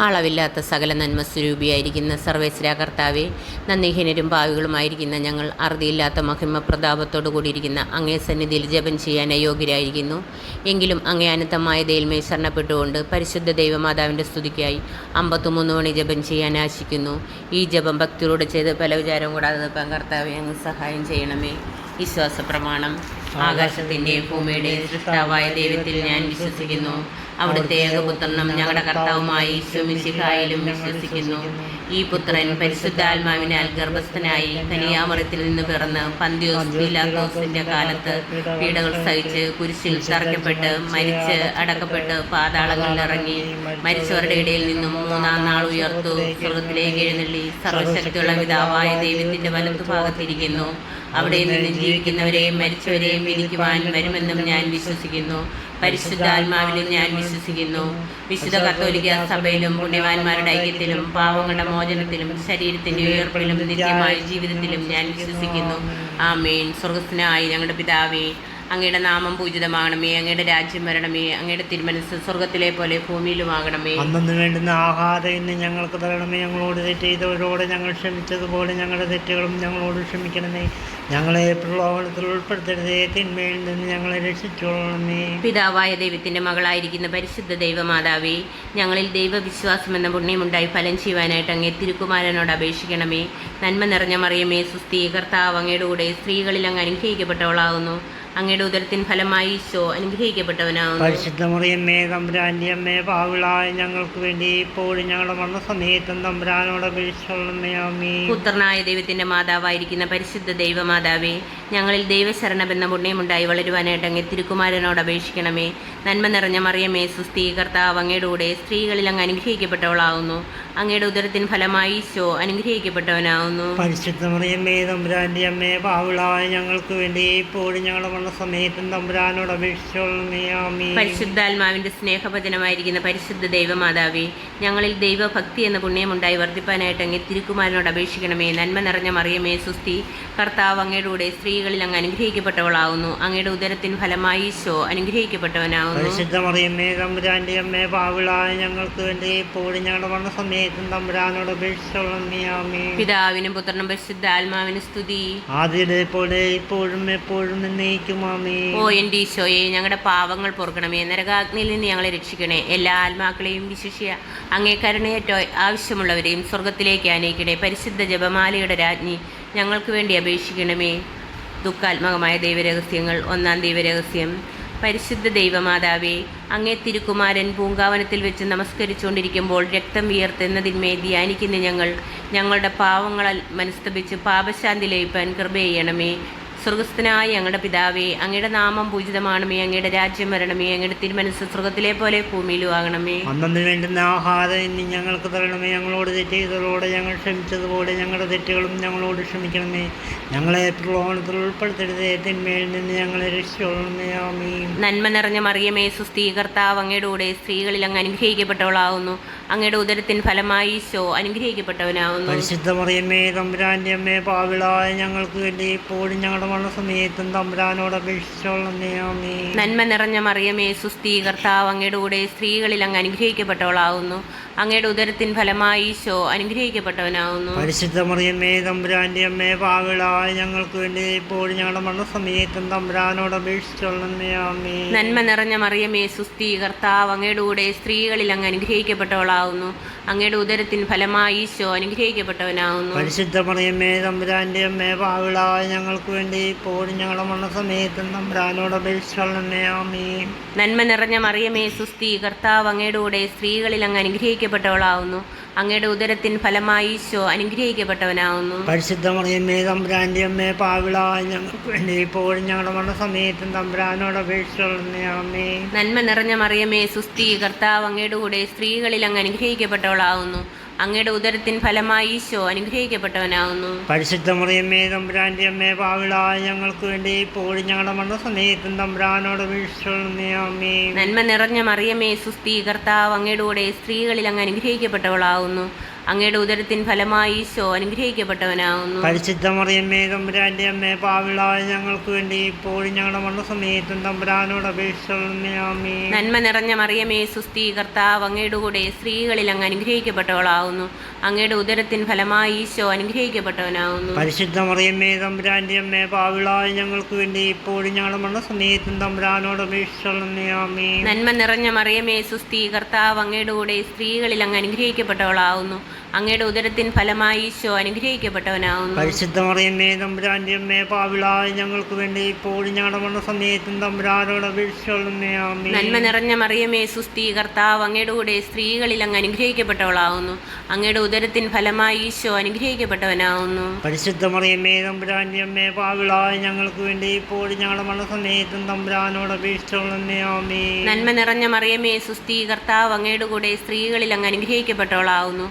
അളവില്ലാത്ത സകല നന്മ സ്വരൂപിയായിരിക്കുന്ന സർവേശ്വര കർത്താവെ നന്ദിഹീനരും ഭാവികളുമായിരിക്കുന്ന ഞങ്ങൾ അറുതിയില്ലാത്ത മഹിമ പ്രതാപത്തോടു കൂടിയിരിക്കുന്ന അങ്ങേ സന്നിധിയിൽ ജപം ചെയ്യാൻ അയോഗ്യരായിരിക്കുന്നു എങ്കിലും അങ്ങേ അനന്തമായ ദൈവമേ ശരണപ്പെട്ടുകൊണ്ട് പരിശുദ്ധ ദൈവമാതാവിന്റെ സ്തുതിക്കായി അമ്പത്തുമൂന്ന് മണി ജപം ചെയ്യാൻ ആശിക്കുന്നു. ഈ ജപം ഭക്തിയോടെ ചെയ്ത് പല വിചാരവും കൂടാതെ പങ്കർത്താവെ കർത്താവെ അങ്ങ് സഹായം ചെയ്യണമേ. വിശ്വാസ പ്രമാണം ആകാശത്തിന്റെയും ഭൂമിയുടെയും സൃഷ്ടാവായ ദൈവത്തിൽ ഞാൻ വിശ്വസിക്കുന്നു. അവിടുത്തെ ഏകപുത്രനും ഞങ്ങളുടെ കർത്താവുമായി ഈശ്വമിശിഹായിലും വിശ്വസിക്കുന്നു. ഈ പുത്രൻ പരിശുദ്ധാത്മാവിനാൽ ഗർഭസ്ഥനായി കനിയാമറത്തിൽ നിന്ന് പിറന്ന് പന്തിയോസ് കാലത്ത് പീഡകൾ സഹിച്ച് കുരിശിൽ തറയ്ക്കപ്പെട്ട് മരിച്ച് അടക്കപ്പെട്ട് പാതാളങ്ങളിൽ ഇറങ്ങി മരിച്ചവരുടെ ഇടയിൽ നിന്നും മൂന്നാം നാൾ ഉയർത്തു സ്വർഗത്തിലേക്ക് എഴുന്നള്ളി സർവശക്തിയുള്ള പിതാവായ ദൈവത്തിന്റെ വലത്തുഭാഗത്തിരിക്കുന്നു അവിടെ നിന്ന് ജീവിക്കുന്നവരെയും മരിച്ചവരെയും വിധിക്കുവാൻ വരുമെന്നും ഞാൻ വിശ്വസിക്കുന്നു. പരിശുദ്ധാത്മാവിലും ഞാൻ വിശ്വസിക്കുന്നു. വിശുദ്ധ കത്തോലിക്ക സഭയിലും പുണ്യവാന്മാരുടെ ഐക്യത്തിലും പാവങ്ങളുടെ മോചനത്തിലും ശരീരത്തിന്റെ ഉയർപ്പിലും നിത്യമായ ജീവിതത്തിലും ഞാൻ വിശ്വസിക്കുന്നു. ആ ആമേൻ. സ്വർഗസ്നായി ഞങ്ങളുടെ പിതാവേ അങ്ങയുടെ നാമം പൂജിതമാകണമേ അങ്ങയുടെ രാജ്യം വരണമേ അങ്ങയുടെ തിരുമനസ് സ്വർഗത്തിലെ പോലെ ഭൂമിയിലും ആകണമേ. അന്നു വേണ്ടുന്ന ആഹാരം ഇന്ന് ഞങ്ങൾക്ക് തരണമേ ഞങ്ങളോട് തെറ്റ് ചെയ്തവരോട് ഞങ്ങൾ ക്ഷമിച്ചതുപോലെ ഞങ്ങളുടെ തെറ്റുകളും ഞങ്ങളോട് ക്ഷമിക്കണമേ. ഞങ്ങളെ പ്രലോഭനത്തിൽ ഉൾപ്പെടുത്തരുതേ തിന്മയിൽ നിന്ന് ഞങ്ങളെ രക്ഷിച്ചോളണമേ പിതാവായ ദൈവത്തിന്റെ മകളായിരിക്കുന്ന പരിശുദ്ധ ദൈവമാതാവേ ഞങ്ങളിൽ ദൈവവിശ്വാസം എന്ന പുണ്യമുണ്ടായി ഫലം ചെയ്യുവാനായിട്ട് അങ്ങേ തിരുക്കുമാരനോട് അപേക്ഷിക്കണമേ. നന്മ നിറഞ്ഞ മറിയമേ സുസ്ഥീ കർത്താവ് അങ്ങയുടെ കൂടെ സ്ത്രീകളിൽ അങ്ങ് അനുഗ്രഹിക്കപ്പെട്ടവളാകുന്നു. അങ്ങയുടെ ഉദരത്തിൻ ഫലമായി ഈശോ അനുഗ്രഹിക്കപ്പെട്ടവനാകുന്നു. പരിശുദ്ധ മുറിയമ്മേ തമ്പുരാന്റെ അമ്മേ പാവിളായ ഞങ്ങൾക്ക് വേണ്ടി ഇപ്പോഴും ഞങ്ങളുടെ മരണസമയത്തും തമ്പുരാനോട് അപേക്ഷിച്ചോളണമേ ആമീ പുത്രനായ ദൈവത്തിന്റെ മാതാവായിരിക്കുന്ന പരിശുദ്ധ ദൈവമാതാവേ ഞങ്ങളിൽ ദൈവശരണമെന്ന പുണ്യമുണ്ടായി വളരുവാനായിട്ടങ്ങ് തിരുക്കുമാരനോട് അപേക്ഷിക്കണമേ. നന്മ നിറഞ്ഞ മറിയമ്മേ സുസ്ഥീകർത്താവ് അങ്ങയുടെ കൂടെ സ്ത്രീകളിൽ അങ്ങ് അനുഗ്രഹിക്കപ്പെട്ടവളാകുന്നു. അങ്ങയുടെ ഉദരത്തിൻ ഫലമായി ഈശോ അനുഗ്രഹിക്കപ്പെട്ടവനാവുന്നു. പരിശുദ്ധ മറിയമ്മേ തമ്പുരാന്റെ അമ്മേ പാവിളായ ഞങ്ങൾക്ക് വേണ്ടി ഇപ്പോഴും വന്ന സമയത്തും തമ്പുരാനോട് പരിശുദ്ധാത്മാവിന്റെ സ്നേഹഭജനമായിരിക്കുന്ന പരിശുദ്ധ ദൈവമാതാവേ ഞങ്ങളിൽ ദൈവഭക്തി എന്ന പുണ്യമുണ്ടായി വർദ്ധിപ്പാനായിട്ട് അങ്ങ് തിരുക്കുമാരനോട് അപേക്ഷിക്കണമേ. നന്മ നിറഞ്ഞ മറിയമേ സുസ്തി കർത്താവ് അങ്ങയുടെ കൂടെ സ്ത്രീകളിൽ അങ്ങ് അനുഗ്രഹിക്കപ്പെട്ടവളാവുന്നു. അങ്ങയുടെ ഉദരത്തിൻ ഫലമായി ഈശോ അനുഗ്രഹിക്കപ്പെട്ടവനാവുന്നു. പരിശുദ്ധ മറിയമ്മേ തമ്പുരാന്റെ അമ്മേ പാവിളായ ഞങ്ങൾക്ക് വേണ്ടി ഇപ്പോഴും ഞങ്ങളുടെ മരണസമയത്തും തമ്പുരാനോട് അപേക്ഷിച്ചോളണമേ ആമീ പിതാവിനും പുത്രനും പരിശുദ്ധ ആത്മാവിന് സ്തുതി. ആദ്യത്തെ പോലെ ഇപ്പോഴും എപ്പോഴും എന്നേക്കും ആമീ ഓ എന്റെ ഈശോയെ ഞങ്ങളുടെ പാവങ്ങൾ പൊറുക്കണമേ. നരകാഗ്നിയിൽ നിന്ന് ഞങ്ങളെ രക്ഷിക്കണേ. എല്ലാ ആത്മാക്കളെയും വിശിഷ്യ അങ്ങേ കരുണയേറ്റോ ആവശ്യമുള്ളവരെയും സ്വർഗത്തിലേക്ക് ആനയിക്കണേ. പരിശുദ്ധ ജപമാലയുടെ രാജ്ഞി ഞങ്ങൾക്ക് വേണ്ടി അപേക്ഷിക്കണമേ. ദുഃഖാത്മകമായ ദൈവരഹസ്യങ്ങൾ ഒന്നാം ദൈവരഹസ്യം. പരിശുദ്ധ ദൈവമാതാവേ അങ്ങേ തിരുക്കുമാരൻ പൂങ്കാവനത്തിൽ വെച്ച് നമസ്കരിച്ചുകൊണ്ടിരിക്കുമ്പോൾ രക്തം വിയർത്തെന്നതിന്മേ ധ്യാനിക്കുന്ന ഞങ്ങൾ ഞങ്ങളുടെ പാവങ്ങളാൽ മനസ്തപിച്ച് പാപശാന്തി ലയിപ്പാൻ കൃപ ചെയ്യണമേ. സ്വർഗസ്ഥനായ ഞങ്ങളുടെ പിതാവേ അങ്ങയുടെ നാമം പൂജിതമാണമേ അങ്ങയുടെ രാജ്യം വരണമേ അങ്ങയുടെ തിരുമനസ് സ്വർഗത്തിലെ പോലെ ഭൂമിയിലും ആകണമേ അന്നു വേണ്ടുന്ന ആഹാരം ഇനി ഞങ്ങൾക്ക് തരണമേ ഞങ്ങളോട് തെറ്റ് ചെയ്തതോടെ ഞങ്ങൾ ക്ഷമിച്ചതുപോലെ ഞങ്ങളുടെ തെറ്റുകളും ഞങ്ങളോട് ക്ഷമിക്കണമേ. ഞങ്ങളെ പ്രലോഭനത്തിൽ ഉൾപ്പെടുത്തരുത് തിന്മയിൽ നിന്ന് ഞങ്ങളെ രക്ഷിച്ചോളണമേ ആമീൻ. നന്മ നിറഞ്ഞ മറിയമേ സുസ്ഥീകർത്താവ് അങ്ങയുടെ കൂടെ സ്ത്രീകളിൽ അങ്ങ് അനുഗ്രഹിക്കപ്പെട്ടവളാവുന്നു അങ്ങയുടെ ഉദരത്തിൻ ഫലമായി ഈശോ അനുഗ്രഹിക്കപ്പെട്ടവനാവുന്നു. പരിശുദ്ധ മറിയമ്മേ തമ്പുരാന്റെ അമ്മേ പാവിളായ ഞങ്ങൾക്ക് വേണ്ടി ഇപ്പോഴും ഞങ്ങളുടെ മരണസമയത്തും തമ്പുരാനോട് നന്മ നിറഞ്ഞ മറിയമേ സുസ്ഥീ കർത്താവ് അങ്ങയുടെ കൂടെ സ്ത്രീകളിൽ അങ്ങ് അനുഗ്രഹിക്കപ്പെട്ടവളാവുന്നു. അങ്ങയുടെ ഉദരത്തിൻ ഫലമായി ഈശോ അനുഗ്രഹിക്കപ്പെട്ടവനാവുന്നു. പരിശുദ്ധ മറിയമ്മേ തമ്പുരാന്റെ അമ്മേ പാവിളായ ഞങ്ങൾക്ക് വേണ്ടി ഇപ്പോഴും ഞങ്ങളുടെ മരണസമയത്തും തമ്പുരാനോട് നന്മ നിറഞ്ഞ മറിയമേ സുസ്ഥീ കർത്താവ് അങ്ങയുടെ കൂടെ സ്ത്രീകളിൽ അങ്ങ് അനുഗ്രഹിക്കപ്പെട്ടവളാവുന്നു. അങ്ങയുടെ ഉദരത്തിൻ ഫലമായി ഈശോ അനുഗ്രഹിക്കപ്പെട്ടവനാകുന്നു പരിശുദ്ധ മറിയമ്മേ തമ്പുരാന്റെ അമ്മേ പാവിളായ ഞങ്ങൾക്ക് വേണ്ടി പോടി ഞങ്ങളുടെ മരണസമയത്തും തമ്പുരാനോട് അപേക്ഷിച്ചോളണമേ ആമീ നന്മ നിറഞ്ഞ മറിയമേ സുസ്ഥീ കർത്താവ് അങ്ങയുടെ കൂടെ സ്ത്രീകളിൽ അങ്ങ് അനുഗ്രഹിക്കപ്പെട്ടവളാവുന്നു. അങ്ങയുടെ ഉദരത്തിൻ ഫലമായി ഈശോ അനുഗ്രഹിക്കപ്പെട്ടവനാവുന്നു. പരിശുദ്ധ മറിയമ്മേ തമ്പുരാന്റെ അമ്മേ പാവിള ഞങ്ങൾക്ക് വേണ്ടി ഇപ്പോഴും ഞങ്ങളുടെ മരണസമയത്തും തമ്പുരാനോട് അപേക്ഷിച്ചോളണമേ ആമേ നന്മ നിറഞ്ഞ മറിയമ്മേ സുസ്ഥി കർത്താവ് അങ്ങയുടെ കൂടെ സ്ത്രീകളിൽ അങ്ങ് അനുഗ്രഹിക്കപ്പെട്ടവളാവുന്നു. അങ്ങയുടെ ഉദരത്തിൻ ഫലമായി ഈശോ അനുഗ്രഹിക്കപ്പെട്ടവനാകുന്നു. പരിശുദ്ധ മുറിയമ്മേ തമ്പുരാന്റെ അമ്മേ പാവിളായ ഞങ്ങൾക്ക് വേണ്ടി ഇപ്പോഴും ഞങ്ങളുടെ മരണസമയത്തും തമ്പുരാനോട് അപേക്ഷിച്ചോളണമേ നന്മ നിറഞ്ഞ മറിയമേ സുസ്ഥീ കർത്താവ് അങ്ങയുടെ കൂടെ സ്ത്രീകളിൽ അങ്ങ് അനുഗ്രഹിക്കപ്പെട്ടവളാവുന്നു അങ്ങയുടെ ഉദരത്തിൻ ഫലമായി ഈശോ അനുഗ്രഹിക്കപ്പെട്ടവനാകുന്നു. പരിശുദ്ധ മറിയമ്മേ തമ്പുരാന്റെ അമ്മേ പാവിളായ ഞങ്ങൾക്ക് വേണ്ടി ഇപ്പോഴും ഞങ്ങളുടെ മരണസമയത്തും തമ്പുരാനോട് അപേക്ഷിച്ചോളമേ ആമേ നന്മ നിറഞ്ഞ മറിയമേ സുസ്ഥി കർത്താവ് അങ്ങയുടെ കൂടെ സ്ത്രീകളിൽ അങ്ങ് അനുഗ്രഹിക്കപ്പെട്ടവളാകുന്നു. അങ്ങയുടെ ഉദരത്തിൻ ഫലമായി ഈശോ അനുഗ്രഹിക്കപ്പെട്ടവനാകുന്നു. പരിശുദ്ധ മറിയമ്മേ തമ്പുരാന്റെ അമ്മേ പാവിളായ ഞങ്ങൾക്ക് വേണ്ടി ഇപ്പോഴും ഞങ്ങളുടെ മരണസമയത്തും തമ്പുരാനോട് അപേക്ഷിച്ചോളമേ ആമേ നന്മ നിറഞ്ഞ മറിയമേ സുസ്ഥി കർത്താവ് അങ്ങയുടെ കൂടെ സ്ത്രീകളിൽ അങ്ങ് അനുഗ്രഹിക്കപ്പെട്ടവളാവുന്നു അങ്ങയുടെ ഉദരത്തിൻ ഫലമായി ഈശോ അനുഗ്രഹിക്കപ്പെട്ടവനാവുന്നു പരിശുദ്ധമറിയമ്മേ തമ്പുരാന്റെ അമ്മേ പാവിളായ ഞങ്ങൾക്ക് വേണ്ടി ഇപ്പോഴും ഞങ്ങളുടെ സമയത്തും തമ്പുരാനോട് അപേക്ഷിച്ചോളമേ നന്മ നിറഞ്ഞ മറിയമേ സുസ്ഥി കർത്താവ് അങ്ങയുടെ കൂടെ സ്ത്രീകളിൽ അങ്ങ് അനുഗ്രഹിക്കപ്പെട്ടവളാവുന്നു അങ്ങയുടെ ഉദരത്തിൻ ഫലമായി ഈശോ അനുഗ്രഹിക്കപ്പെട്ടവനാവുന്നു പരിശുദ്ധമറിയമ്മേ തമ്പുരാന്റെ അമ്മേ പാവിളായ ഞങ്ങൾക്ക് വേണ്ടി ഇപ്പോഴും ഞങ്ങളുടെ സമയത്തും തമ്പുരാനോട് അപേക്ഷിച്ചോളമേ ആമേ നന്മ നിറഞ്ഞ മറിയമേ സുസ്ഥി കർത്താവ് അങ്ങയുടെ കൂടെ സ്ത്രീകളിൽ അങ്ങ് അനുഗ്രഹിക്കപ്പെട്ടവളാവുന്നു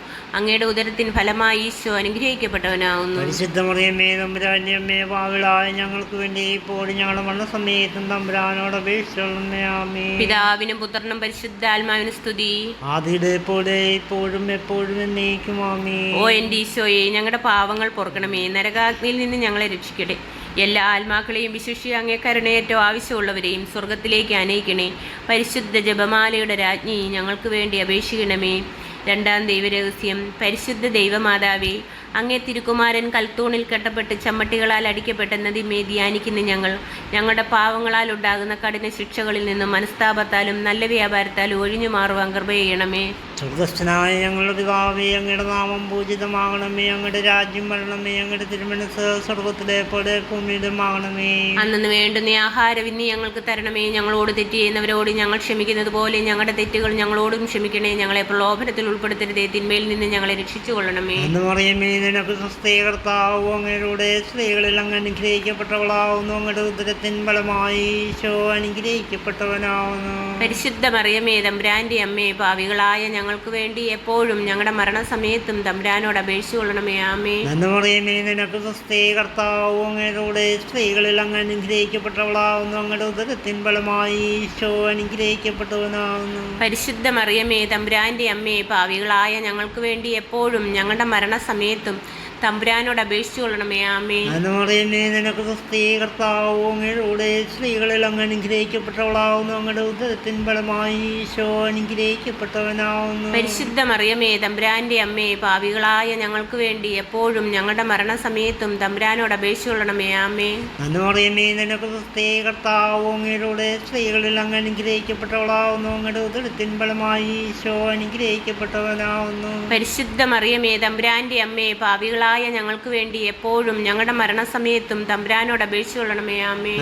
അങ്ങയുടെ ഉദരത്തിൻ ഫലമായി ഈശോ അനുഗ്രഹിക്കപ്പെട്ടവനാവുന്നു. പരിശുദ്ധ മറിയമ്മേ തമ്പുരാന്റെ അമ്മേ പാവിളായ ഞങ്ങൾക്ക് വേണ്ടി ഇപ്പോഴും ഞങ്ങളുടെ മരണസമയത്തും തമ്പുരാനോട് അപേക്ഷിച്ചോളമേ ആമേ പിതാവിനും പുത്രനും പരിശുദ്ധാത്മാവിനും സ്തുതി. ആദിയുടെ പോലെ ഇപ്പോഴും എപ്പോഴും എന്നേക്കും ആമേ ഓ എന്റെ ഈശോയെ ഞങ്ങളുടെ പാവങ്ങൾ പൊറുക്കണമേ നരകാഗ്നിയിൽ നിന്ന് ഞങ്ങളെ രക്ഷിക്കട്ടെ. എല്ലാ ആത്മാക്കളെയും വിശുഷി അങ്ങേ കരുണയേറ്റവും ആവശ്യമുള്ളവരെയും സ്വർഗത്തിലേക്ക് അനയിക്കണേ. പരിശുദ്ധ ജപമാലയുടെ രാജ്ഞി ഞങ്ങൾക്ക് വേണ്ടി അപേക്ഷിക്കണമേ. രണ്ടാം ദൈവരഹസ്യം. പരിശുദ്ധ ദൈവമാതാവേ അങ്ങേ തിരുക്കുമാരൻ കൽത്തൂണിൽ കെട്ടപ്പെട്ട് ചമ്മട്ടികളാൽ അടിക്കപ്പെട്ട നദിമേ ധ്യാനിക്കുന്ന ഞങ്ങൾ ഞങ്ങളുടെ പാവങ്ങളാൽ ഉണ്ടാകുന്ന കഠിന ശിക്ഷകളിൽ നിന്നും മനസ്താപത്താലും നല്ല വ്യാപാരത്താലും ഒഴിഞ്ഞു മാറുവാൻ കൃപ ചെയ്യണമേ. സ്വർഗസ്ഥനായ ഞങ്ങളുടെ പിതാവേ അങ്ങയുടെ നാമം പൂജിതമാകണമേ അങ്ങയുടെ രാജ്യം വരണമേ അങ്ങയുടെ തിരുമനസ് സ്വർഗത്തിലെ പോലെ ഭൂമിയിലുമാകണമേ അന്നു വേണ്ടുന്ന ആഹാരം വിന്നി ഞങ്ങൾക്ക് തരണമേ ഞങ്ങളോട് തെറ്റ് ചെയ്യുന്നവരോട് ഞങ്ങൾ ക്ഷമിക്കുന്നത് പോലെ ഞങ്ങളുടെ തെറ്റുകൾ ഞങ്ങളോടും ക്ഷമിക്കണേ ഞങ്ങളെ പ്രലോഭനത്തിൽ ഉൾപ്പെടുത്തരുതേ തിന്മയിൽ നിന്ന് ഞങ്ങളെ രക്ഷിച്ചു കൊള്ളണമേ എന്ന് പറയുമേ നിനക്ക് സ്വസ്ഥേ അങ്ങയുടെ സ്ത്രീകളിൽ അങ്ങ് അനുഗ്രഹിക്കപ്പെട്ടവളാവുന്നു അങ്ങയുടെ ഉദരത്തിൻ ഫലമായി ഈശോ അനുഗ്രഹിക്കപ്പെട്ടവനാവുന്നു. പരിശുദ്ധ മറിയമേ ബ്രാൻഡി അമ്മേ പാവികളായ ഞങ്ങൾക്ക് വേണ്ടി എപ്പോഴും ഞങ്ങളുടെ മരണസമയത്തും തമ്പുരാനോട് അപേക്ഷിച്ചു കൊള്ളണമേ ആമേ നിനക്ക് കർത്താവോ അങ്ങയുടെ സ്ത്രീകളിൽ അങ്ങ് അനുഗ്രഹിക്കപ്പെട്ടവളാവുന്നു. അങ്ങയുടെ ഉദരത്തിൻ ഫലമായി ഈശോ അനുഗ്രഹിക്കപ്പെട്ടവനാവുന്നു. പരിശുദ്ധ മറിയമേ തമ്പുരാന്റെ അമ്മേ പാവികളായ ഞങ്ങൾക്ക് വേണ്ടി എപ്പോഴും ഞങ്ങളുടെ മരണസമയത്തും തമ്പുരാനോട് അപേക്ഷിച്ചു കൊള്ളണമേ ആമേ പറയുമേ നിനക്ക് സ്വസ്ഥേ കർത്താവോ അങ്ങയുടെ സ്ത്രീകളിൽ അങ്ങ് അനുഗ്രഹിക്കപ്പെട്ടവളാവുന്നു. അങ്ങയുടെ ഉദരത്തിൻ ഫലമായി ഈശോ അനുഗ്രഹിക്കപ്പെട്ടവനാവുന്നു. പരിശുദ്ധ മറിയമേ തമ്പുരാന്റെ അമ്മേ പാവികളായ ഞങ്ങൾക്ക് വേണ്ടി എപ്പോഴും ഞങ്ങളുടെ മരണസമയത്തും തമ്പുരാനോട് അപേക്ഷിച്ചു കൊള്ളണമേ ആമേ പറയുമേ നിനക്ക് സ്വസ്ഥേ കർത്താവോ അങ്ങയുടെ സ്ത്രീകളിൽ അങ്ങ് അനുഗ്രഹിക്കപ്പെട്ടവളാവുന്നു. അങ്ങയുടെ ഉദരത്തിൻ ഫലമായി ഈശോ അനുഗ്രഹിക്കപ്പെട്ടവനാവുന്നു. പരിശുദ്ധ മറിയമേ തമ്പുരാന്റെ അമ്മേ പാവികളായ ഞങ്ങൾക്ക് വേണ്ടി എപ്പോഴും ഞങ്ങളുടെ മരണസമയത്തും തമ്പുരാനോട് അപേക്ഷിച്ചു കൊള്ളണമേ ആമേ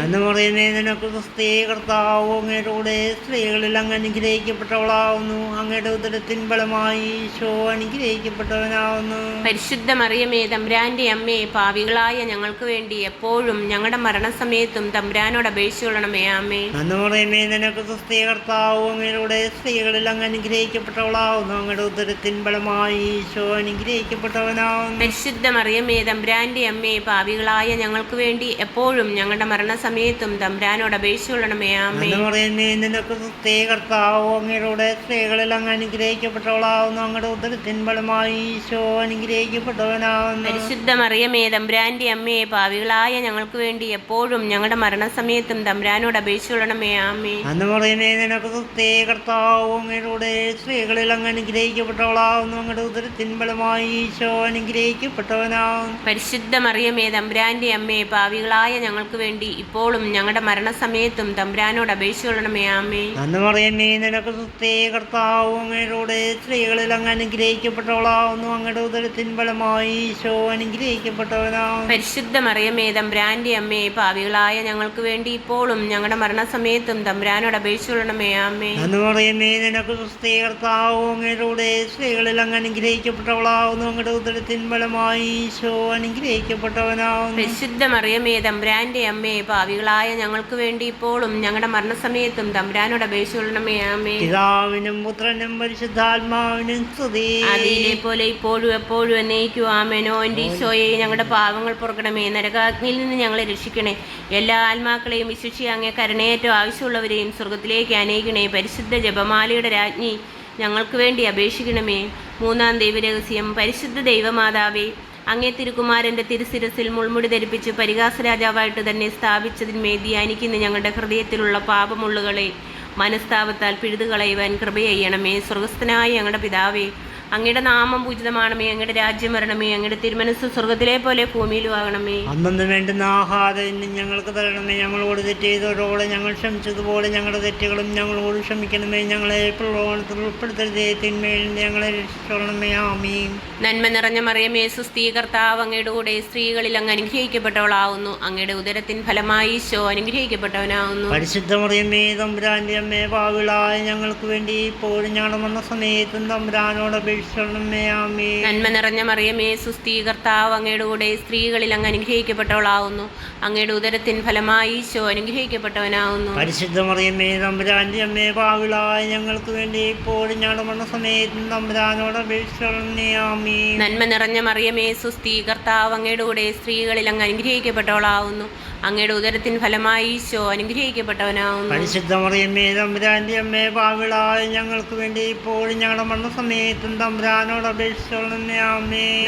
നിനക്ക് സ്വസ്ഥേ കർത്താവോ അങ്ങയുടെ സ്ത്രീകളിൽ അങ്ങ് അനുഗ്രഹിക്കപ്പെട്ടവളാവുന്നു. അങ്ങയുടെ ഉദരത്തിൻ ബലമായി ഈശോ അനുഗ്രഹിക്കപ്പെട്ടവനാവുന്നു. പരിശുദ്ധ മറിയമേ തമ്പുരാന്റെ അമ്മേ പാവികളായ ഞങ്ങൾക്ക് വേണ്ടി എപ്പോഴും ഞങ്ങളുടെ മരണസമയത്തും തമ്പുരാനോട് അപേക്ഷിച്ചു കൊള്ളണമേ ആമേ എന്ന് പറയുമേ നിനക്ക് കർത്താവോ അങ്ങയുടെ സ്ത്രീകളിൽ അങ്ങ് അനുഗ്രഹിക്കപ്പെട്ടവളാവുന്നു. അങ്ങയുടെ ഉദരത്തിൻ ബലമായി ഈശോ അനുഗ്രഹിക്കപ്പെട്ടവനാവുന്നു. പരിശുദ്ധ മറിയമേ തമ്പ്രാന്റെ അമ്മേ പാവികളായ ഞങ്ങൾക്ക് വേണ്ടി എപ്പോഴും ഞങ്ങളുടെ മരണസമയത്തും തമ്പ്രാനോട് അപേക്ഷിച്ചു കൊള്ളണമേ മറിയമ്മേ നിനക്ക് സ്വസ്ഥേ കർത്താവോ അങ്ങയുടെ സ്ത്രീകളിൽ അങ്ങ് അനുഗ്രഹിക്കപ്പെട്ടവളാവുന്നു അങ്ങയുടെ ഉദരത്തിൻ ഫലമായി ഈശോ അനുഗ്രഹിക്കപ്പെട്ടവനാവുന്നു. പരിശുദ്ധ മറിയമേ തമ്പ്രാന്റെ അമ്മേ പാവികളായ ഞങ്ങൾക്ക് വേണ്ടി എപ്പോഴും ഞങ്ങളുടെ മരണസമയത്തും തമ്പ്രാനോട് അപേക്ഷിച്ചു കൊള്ളണമേ ആമേ അന്ന് പറയുന്നേ നിനക്ക് സ്ത്രീ കർത്താവോ അങ്ങയുടെ സ്ത്രീകളിൽ അങ്ങ് അനുഗ്രഹിക്കപ്പെട്ടവളാവുന്നു അങ്ങയുടെ ഉദരത്തിൻ ഈശോ ഈശോ അനുഗ്രഹിക്കപ്പെട്ടവനാവുന്നു പരിശുദ്ധ മറിയമേ തമ്പുരാന്റെ അമ്മേ പാവികളായ ഞങ്ങൾക്ക് വേണ്ടി ഇപ്പോഴും ഞങ്ങളുടെ മരണസമയത്തും തമ്പുരാനോട് അപേക്ഷിക്കൊള്ളണമേ ആമേ അന്ന് മറിയമേ നിനക്ക് സ്വസ്ഥേ കർത്താവോ അങ്ങയുടെ സ്ത്രീകളിൽ അങ്ങ് അനുഗ്രഹിക്കപ്പെട്ടവളാവുന്നു. അങ്ങയുടെ ഉദരത്തിൻ ഫലമായി ഈശോ അനുഗ്രഹിക്കപ്പെട്ടവനാം പരിശുദ്ധ മറിയമേ തമ്പുരാന്റെ അമ്മേ പാവികളായ ഞങ്ങൾക്ക് വേണ്ടി ഇപ്പോഴും ഞങ്ങളുടെ മരണസമയത്തും തമ്പുരാനോട് അപേക്ഷിക്കൊള്ളണമേ ആമേ എന്ന് മറിയമേ നിനക്ക് സ്വസ്ഥേ കർത്താവോ അങ്ങയുടെ സ്ത്രീകളിൽ അങ്ങ് അനുഗ്രഹിക്കപ്പെട്ടവളാവുന്നു. അങ്ങയുടെ ഉദരത്തിൻ ഫലമായി ഈശോ അനുഗ്രഹിക്കപ്പെട്ടവനാവുന്നു. പരിശുദ്ധ മറിയമേ തമ്പുരാന്റെ അമ്മേ പാവികളായ ഞങ്ങൾക്ക് വേണ്ടി ഇപ്പോഴും ഞങ്ങളുടെ മരണസമയത്തും തമ്പുരാനോട് അപേക്ഷിച്ചു അമ്മേ പിതാവിനും പുത്രനും പരിശുദ്ധാത്മാവിനും സ്തുതി. പോലെ ഇപ്പോഴും എപ്പോഴും എന്നേക്കും ആമേനോ എന്റെ ഈശോയെ ഞങ്ങളുടെ പാവങ്ങൾ പുറക്കണമേ നരകാഗ്നിയിൽ നിന്ന് ഞങ്ങളെ രക്ഷിക്കണേ. എല്ലാ ആത്മാക്കളെയും വിശുഷി അങ്ങേ കരുണയേറ്റവും ആവശ്യമുള്ളവരെയും സ്വർഗത്തിലേക്ക് അനയിക്കണേ പരിശുദ്ധ ജപമാലയുടെ രാജ്ഞി ഞങ്ങൾക്ക് വേണ്ടി അപേക്ഷിക്കണമേ. മൂന്നാം ദൈവരഹസ്യം പരിശുദ്ധ ദൈവമാതാവേ അങ്ങേ തിരുകുമാരന്റെ തിരുസിരസിൽ മുൾമുടി ധരിപ്പിച്ച് പരിഹാസ രാജാവായിട്ട് തന്നെ സ്ഥാപിച്ചതിന്മേ ധ്യാനിക്കുന്ന ഞങ്ങളുടെ ഹൃദയത്തിലുള്ള പാപമുള്ളുകളെ മനസ്താപത്താൽ പിഴുതുകളയുവാൻ കൃപ ചെയ്യണമേ. സ്വർഗസ്ഥനായ ഞങ്ങളുടെ പിതാവേ അങ്ങയുടെ നാമം പൂജിതമാണമേ അങ്ങയുടെ രാജ്യം വരണമേ അങ്ങയുടെ തിരുമനസ് സ്വർഗത്തിലെ പോലെ ഭൂമിയിലും ആകണമേ അന്നു വേണ്ടുന്ന ആഹാരം ഞങ്ങൾക്ക് തരണമേ ഞങ്ങളോട് തെറ്റ് ചെയ്തവരോട് ഞങ്ങൾ ക്ഷമിച്ചതുപോലെ ഞങ്ങളുടെ തെറ്റുകളും ഞങ്ങളോട് ക്ഷമിക്കണമേ ഞങ്ങളെ പ്രലോഭനത്തിൽ ഉൾപ്പെടുത്തരുതേ തിന്മയിൽ ഞങ്ങളെ രക്ഷിച്ചോളണമേ ആമീൻ. നന്മ നിറഞ്ഞ മറിയമേ സുസ്ഥീ കർത്താവ് അങ്ങയുടെ കൂടെ സ്ത്രീകളിൽ അങ്ങ് അനുഗ്രഹിക്കപ്പെട്ടവളാവുന്നു. അങ്ങയുടെ ഉദരത്തിൻ ഫലമായി ഈശോ അനുഗ്രഹിക്കപ്പെട്ടവനാവുന്നു. പരിശുദ്ധ മറിയമേ തമ്പുരാന്റെ അമ്മേ പാവിളായ ഞങ്ങൾക്ക് വേണ്ടി ഇപ്പോഴും ഞങ്ങളുടെ വന്ന സമയത്തും തമ്പുരാനോട് നന്മ നിറഞ്ഞ മറിയമേ സുസ്ഥീ കർത്താവ് അങ്ങയുടെ കൂടെ സ്ത്രീകളിൽ അങ്ങ് അനുഗ്രഹിക്കപ്പെട്ടവളാവുന്നു. അങ്ങയുടെ ഉദരത്തിൻ ഫലമായി ഈശോ അനുഗ്രഹിക്കപ്പെട്ടവനാവുന്നു. പരിശുദ്ധമറിയമ്മേ തമ്പുരാന്റെ അമ്മേ പാവിളായ ഞങ്ങൾക്ക് വേണ്ടി ഇപ്പോഴും ഞങ്ങളുടെ സമയത്തും തമ്പുരാനോട് നന്മ നിറഞ്ഞ മറിയമേ സുസ്ഥീ കർത്താവ് അങ്ങയുടെ കൂടെ സ്ത്രീകളിൽ അങ്ങ് അനുഗ്രഹിക്കപ്പെട്ടവളാവുന്നു. അങ്ങയുടെ ഉദരത്തിൻ ഫലമായി ഈശോ അനുഗ്രഹിക്കപ്പെട്ടവനാവുന്നു. പരിശുദ്ധ മറിയമേ തമ്പുരാന്റെ അമ്മേ പാവിളായ ഞങ്ങൾക്ക് വേണ്ടി ഇപ്പോഴും ഞങ്ങളുടെ മണ്ണ സമയത്തും തമ്പുരാനോട്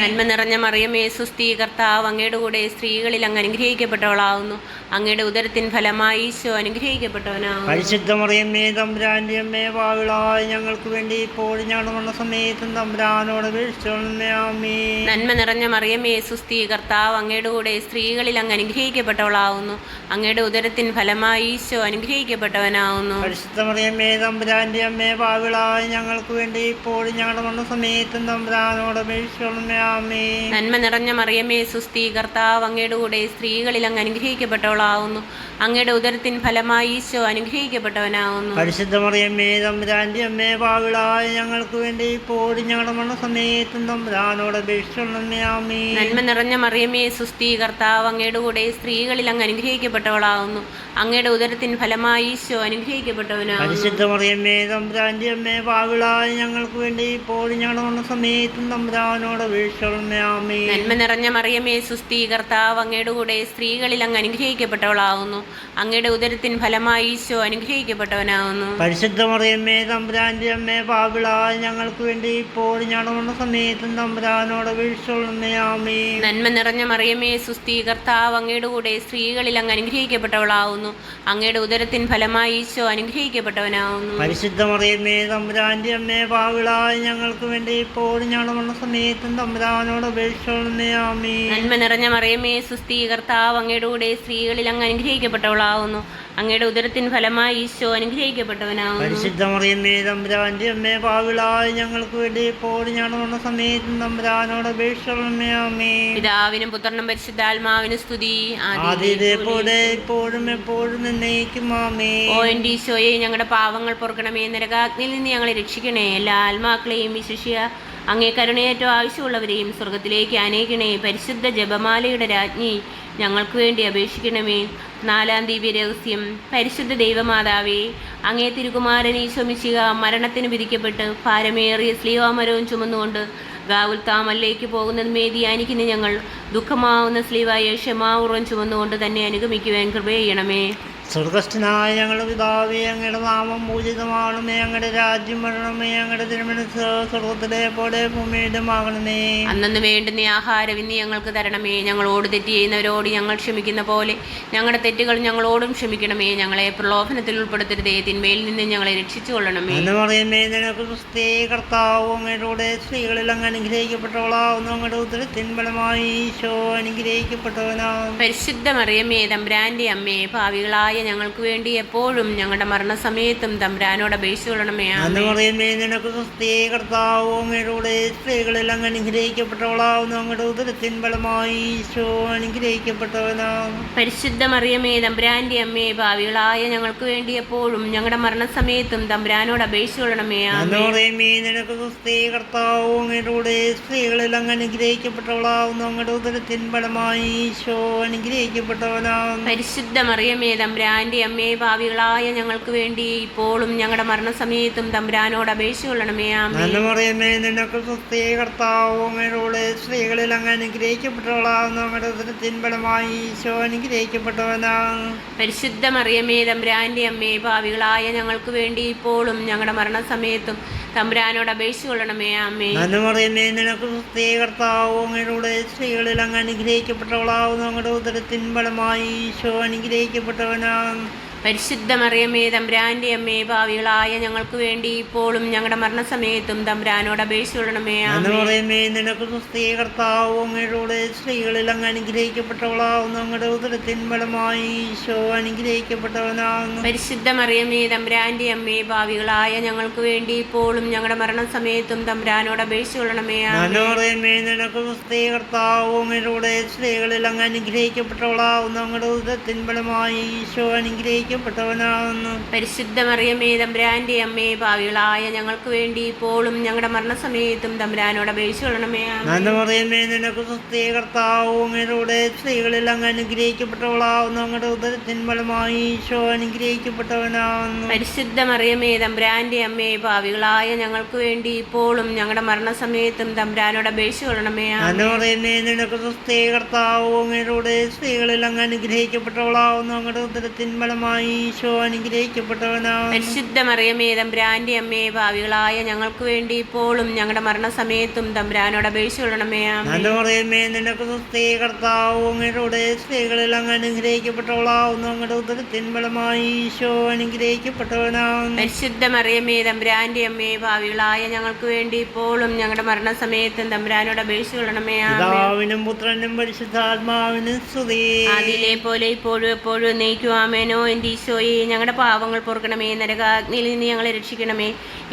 നന്മ നിറഞ്ഞ മറിയമേ സുസ്ഥീ കർത്താവ് അങ്ങയുടെ കൂടെ സ്ത്രീകളിൽ അങ്ങ് അനുഗ്രഹിക്കപ്പെട്ടവളാവുന്നു. അങ്ങയുടെ ഉദരത്തിൻ ഫലമായി ഈശോ അനുഗ്രഹിക്കപ്പെട്ടവനാകും പരിശുദ്ധ മറിയമ്മേ തമ്പുരാന്റെ അമ്മേ വാവിളായി ഞങ്ങൾക്ക് വേണ്ടി ഇപ്പോഴും ഞങ്ങളുടെ വന്ന സമയത്തും തമ്പുരാനോട് നന്മ നിറഞ്ഞ മറിയമേ സുസ്ഥീ കർത്താവ് അങ്ങയുടെ കൂടെ സ്ത്രീകളിൽ അങ്ങ് അനുഗ്രഹിക്കപ്പെട്ടവളാവുന്നു. അങ്ങയുടെ ഉദരത്തിൻ ഫലമായി ഈശോ അനുഗ്രഹിക്കപ്പെട്ടവനാവുന്നു. പരിശുദ്ധമറിയമ്മേ തമ്പുരാന്റെ അമ്മേ വാവിളായി ഞങ്ങൾക്ക് വേണ്ടി ഇപ്പോഴും ഞങ്ങളുടെ മരണ സമയത്തും തമ്പുരാനോട് നന്മ നിറഞ്ഞ മറിയമേ സുസ്തി കർത്താവ് അങ്ങയുടെ കൂടെ സ്ത്രീകളിൽ അങ്ങ് അനുഗ്രഹിക്കപ്പെട്ടവളാവുന്നു. അങ്ങയുടെ ഉദരത്തിൻ ഫലമായി ഈശോ അനുഗ്രഹിക്കപ്പെട്ടവനാവുന്നു. പരിശുദ്ധ മറിയമ്മേ തമ്പുരാന്റെ അമ്മേ പാവിളായ ഞങ്ങൾക്ക് വേണ്ടി പോടി ഞങ്ങളുടെ മണ്ണ സമയത്തും തമ്പുരാനോട് നന്മ നിറഞ്ഞ മറിയമേ സുസ്തി കർത്താവ് അങ്ങയുടെ കൂടെ സ്ത്രീകളിൽ അങ്ങ് അനുഗ്രഹിക്കപ്പെട്ടവളാവുന്നു. അങ്ങയുടെ ഉദരത്തിൻ ഫലമായി ഈശോ അനുഗ്രഹിക്കപ്പെട്ടവനാവുന്നു. പരിശുദ്ധമറിയമ്മേ തമ്പുരാന്റെ അമ്മേ പാവിളായ ഞങ്ങൾക്ക് വേണ്ടി ഇപ്പോഴും സമയത്തും തമ്പുരാനോട് നന്മ നിറഞ്ഞ മറിയമേ സുസ്ഥീകർത്താവ് അങ്ങയുടെ കൂടെ സ്ത്രീകളിൽ അങ്ങ് അനുഗ്രഹിക്കപ്പെട്ടവളാകുന്നു അങ്ങയുടെ ഉദരത്തിൻ ഫലമായി ഈശോ അനുഗ്രഹിക്കപ്പെട്ടവനാകുന്നു പരിശുദ്ധ മറിയമ്മേ തമ്പുരാന്റെ അമ്മേ പാവിളായ ഞങ്ങൾക്ക് വേണ്ടി ഇപ്പോൾ ഞാനോണ സമയത്തും തമ്പുരാനോട് നന്മ നിറഞ്ഞ മറിയമേ സുസ്ഥീകർത്താവ് അങ്ങയുടെ കൂടെ സ്ത്രീകളിൽ അങ്ങ് അനുഗ്രഹിക്കപ്പെട്ടവളാകുന്നു അങ്ങയുടെ ഉദരത്തിൻ ഫലമായി ഈശോ അനുഗ്രഹിക്കപ്പെട്ടവനാകുന്നു പരിശുദ്ധ മറിയമ്മേ തമ്പുരാന്റെ അമ്മേ പാവിളായ ഞങ്ങൾക്ക് വേണ്ടി ഇപ്പോഴും ഞങ്ങളുള്ള സമയത്തും തമ്പുരാനോട് ഉപേക്ഷിച്ചോളുന്നേ ആമീൻ. നന്മ നിറഞ്ഞ മറിയമേ സുസ്ഥീകർത്താവ് അങ്ങയുടെ കൂടെ സ്ത്രീകളിൽ അങ്ങ് അനുഗ്രഹിക്കപ്പെട്ടവളാവുന്നു. അങ്ങയുടെ ഉദരത്തിൻ ഫലമായി ഈശോ തമ്പുരാന്റെ അമ്മേ പാവിളായി ഞങ്ങൾക്ക് വേണ്ടി ഞങ്ങളുടെ സമയത്തും തമ്പുരാനോട് പിതാവിനും പുത്രനും പരിശുദ്ധാത്മാവിനും സ്തുതി. പോലെ ഇപ്പോഴും എപ്പോഴും ഓ എന്റെ ഈശോയെ ഞങ്ങളുടെ പാവങ്ങൾ പൊറുക്കണമേ നരകാഗ്നിയിൽ നിന്ന് ഞങ്ങളെ രക്ഷിക്കണേ എല്ലാ ആത്മാക്കളെയും വിശിഷ്യ അങ്ങേ കരുണയേറ്റവും ആവശ്യമുള്ളവരെയും സ്വർഗത്തിലേക്ക് അനേകണേ പരിശുദ്ധ ജപമാലയുടെ രാജ്ഞി ഞങ്ങൾക്ക് വേണ്ടി അപേക്ഷിക്കണമേ. നാലാം ദിവ്യ രഹസ്യം. പരിശുദ്ധ ദൈവമാതാവേ അങ്ങേ തിരുകുമാരൻ ഈശ്വമിശിക മരണത്തിന് വിധിക്കപ്പെട്ട് ഭാരമേറിയ സ്ലീവാമരവും ചുമന്നുകൊണ്ട് ഗാവുൽ താമലിലേക്ക് പോകുന്നതുമേ ധ്യാനിക്കുന്ന ഞങ്ങൾ ദുഃഖമാവുന്ന സ്ലീവായ ക്ഷമാവുറം ചുമന്നുകൊണ്ട് തന്നെ അനുഗമിക്കുവാൻ കൃപ ചെയ്യണമേ. സ്വർഗസ്ഥനായ ഞങ്ങളുടെ പിതാവേ അങ്ങയുടെ നാമം പൂജിതമാണമേ അങ്ങയുടെ രാജ്യം വരണമേ അങ്ങയുടെ തിരുമനസ് സ്വർഗത്തിലെ പോലെ ഭൂമിയിലുമാകണമേ. അന്നു വേണ്ടുന്ന ആഹാരം ഇന്ന് ഞങ്ങൾക്ക് തരണമേ. ഞങ്ങളോട് തെറ്റ് ചെയ്യുന്നവരോട് ഞങ്ങൾ ക്ഷമിക്കുന്ന പോലെ ഞങ്ങളുടെ തെറ്റുകൾ ഞങ്ങളോടും ക്ഷമിക്കണമേ. ഞങ്ങളെ പ്രലോഭനത്തിൽ ഉൾപ്പെടുത്തരുതേ തിന്മയിൽ നിന്ന് ഞങ്ങളെ രക്ഷിച്ചു കൊള്ളണമേ എന്ന് പറയുമേ നിനക്ക് സ്ത്രീ കർത്താവ് അങ്ങയുടെ സ്ത്രീകളിൽ അങ്ങ് അനുഗ്രഹിക്കപ്പെട്ടവളാവുന്നു. അങ്ങയുടെ ഉദരത്തിൻ ബലമായി ഈശോ അനുഗ്രഹിക്കപ്പെട്ടവനാ പരിശുദ്ധ തമ്പ്രാന്റെ തമ്പുരാന്റെ അമ്മേ ഭാവികളായ ഞങ്ങൾക്ക് വേണ്ടി എപ്പോഴും ഞങ്ങളുടെ മരണസമയത്തും തമ്പുരാനോട് അപേക്ഷിച്ചുകൊള്ളണമേ നിനക്ക് ക്രിസ്തേ കർത്താവ് അങ്ങയുടെ സ്ത്രീകളിൽ അങ്ങ് അനുഗ്രഹിക്കപ്പെട്ടവളാവുന്നു. അങ്ങയുടെ ഉദരത്തിൻ ബലമായി ഈശോ അനുഗ്രഹിക്കപ്പെട്ടവനാവും പരിശുദ്ധ മറിയമേ തമ്പുരാന്റെ അമ്മേ ഭാവികളായ ഞങ്ങൾക്ക് വേണ്ടി എപ്പോഴും ഞങ്ങളുടെ മരണസമയത്തും തമ്പുരാനോട് അപേക്ഷിച്ചുകൊള്ളണമേ പറയുന്നേ നിനക്ക് ക്രിസ്തേ കർത്താവ് അങ്ങയുടെ സ്ത്രീകളിൽ അങ്ങ് അനുഗ്രഹിക്കപ്പെട്ടവളാവുന്നു. അങ്ങയുടെ ഉദരത്തിൻ ബലമായി ഈശോ അനുഗ്രഹിക്കപ്പെട്ടവനാവും പരിശുദ്ധ മറിയമേ തമ്പുരാന്റെ തമ്പുരാന്റെ അമ്മേ ഭാവികളായ ഞങ്ങൾക്ക് വേണ്ടി ഇപ്പോഴും ഞങ്ങളുടെ മരണസമയത്തും തമ്പുരാനോട് അപേക്ഷ കൊള്ളണമേ ആമേ നിനക്ക് സ്വസ്തി സ്ത്രീകളിൽ അങ്ങ് അനുഗ്രഹിക്കപ്പെട്ടവളാവുന്നു നമ്മുടെ ഫലമായി ഈശോ അനുഗ്രഹിക്കപ്പെട്ടവനാണ് തമ്പുരാന്റെ അമ്മേ ഭാവികളായ ഞങ്ങൾക്ക് വേണ്ടി ഇപ്പോഴും ഞങ്ങളുടെ മരണസമയത്തും തമ്പുരാനോട് അപേക്ഷ കൊള്ളണമേ ആമേ നല്ല മറിയമേ നിനക്ക് സ്വസ്തി സ്ത്രീകളിൽ അങ്ങ് അനുഗ്രഹിക്കപ്പെട്ടവളാവുന്നു നമ്മുടെ ഉദരത്തിൻ ഫലമായി ഈശോ അനുഗ്രഹിക്കപ്പെട്ടവനാണ് lang. പരിശുദ്ധ മറിയമ്മേ തമ്പ്രാന്റെ അമ്മേ ഭാവികളായ ഞങ്ങൾക്ക് വേണ്ടി ഇപ്പോഴും ഞങ്ങളുടെ മരണസമയത്തും തമ്പ്രാനോട് അപേക്ഷ കൊള്ളണമേ നല്ല ആമേ മറിയമേ നിനക്ക് സ്വസ്തി സ്ത്രീകളിൽ അങ്ങ് അനുഗ്രഹിക്കപ്പെട്ടവളാവുന്നു. അങ്ങയുടെ ഉദരത്തിൻ ഫലമായി ഈശോ അനുഗ്രഹിക്കപ്പെട്ടവനാകുന്നു. പരിശുദ്ധ മറിയമ്മേ തമ്പ്രാന്റെ അമ്മേ ഭാവികളായ ഞങ്ങൾക്ക് വേണ്ടി ഇപ്പോഴും ഞങ്ങളുടെ മരണസമയത്തും തമ്പ്രാനോട് അപേക്ഷ കൊള്ളണമേ ആമേ മനോരമേ നിനക്ക് സ്വസ്തി കർത്താവുമേരോടെ സ്ത്രീകളിൽ അങ്ങ് അനുഗ്രഹിക്കപ്പെട്ടവളാവുന്നു. അങ്ങയുടെ ഉദരത്തിൻ ഫലമായി ഈശോ അനുഗ്രഹിക്കപ്പെട്ടവനാകുന്നു പരിശുദ്ധ മറിയമേ തമ്പ്രാന്റെ അമ്മേ ഭാവികളായ ഞങ്ങൾക്ക് വേണ്ടി ഇപ്പോഴും ഞങ്ങളുടെ മരണസമയത്തും തമ്പുരാനോട് അപേക്ഷ കൊള്ളണമേ നിനക്ക് സ്വസ്തി സ്ത്രീകളിൽ അങ്ങ് അനുഗ്രഹിക്കപ്പെട്ടവളാവുന്നു. അങ്ങയുടെ ഉദരത്തിൻ ഫലമായി ഈശോ അനുഗ്രഹിക്കപ്പെട്ടവനാകുന്നു പരിശുദ്ധ മറിയമേ തമ്പ്രാന്റെ അമ്മേ ഭാവികളായ ഞങ്ങൾക്ക് വേണ്ടി ഇപ്പോഴും ഞങ്ങളുടെ മരണസമയത്തും തമ്പുരാനോട് അപേക്ഷ കൊള്ളണമേ മനോരമേ നിനക്ക് സ്വസ്തി സ്ത്രീകളിൽ അങ്ങ് അനുഗ്രഹിക്കപ്പെട്ടവളാവുന്നു. അങ്ങയുടെ ഉദരത്തിൻ ഫലമായി ഈശോ പരിശുദ്ധ മറിയമേ തമ്പുരാന്റെ അമ്മേ ഭാവികളായ ഞങ്ങൾക്ക് വേണ്ടി ഇപ്പോഴും ഞങ്ങളുടെ മരണസമയത്തും തമ്പ്രാനോട് അപേക്ഷ കൊള്ളണമേ ആമേ മനോരമേ നിനക്ക് സ്വസ്തി കർത്താവുമേരോടെ സ്ത്രീകളിൽ അങ്ങ് അനുഗ്രഹിക്കപ്പെട്ടവളാവുന്നു. അങ്ങയുടെ ഉദരത്തിൻ ഈശോ പരിശുദ്ധ മറിയമേ തമ്പുരാന്റെ അമ്മേ ഭാവികളായ ഞങ്ങൾക്ക് വേണ്ടി ഇപ്പോഴും ഞങ്ങളുടെ മരണസമയത്തും തമ്പുരാനോട് അപേക്ഷ കൊള്ളണമേ ആമേ പിതാവിനും പുത്രനും പരിശുദ്ധാത്മാവിനും സ്തുതി. അതിലെ പോലെ ഇപ്പോഴും എപ്പോഴും നയിക്കുവാമേനോ എന്റെ ഈശോയെ ഞങ്ങളുടെ പാവങ്ങൾ പൊറുക്കണമേ നരകാഗ്നിയിൽ നിന്ന് ഞങ്ങളെ രക്ഷിക്കണമേ.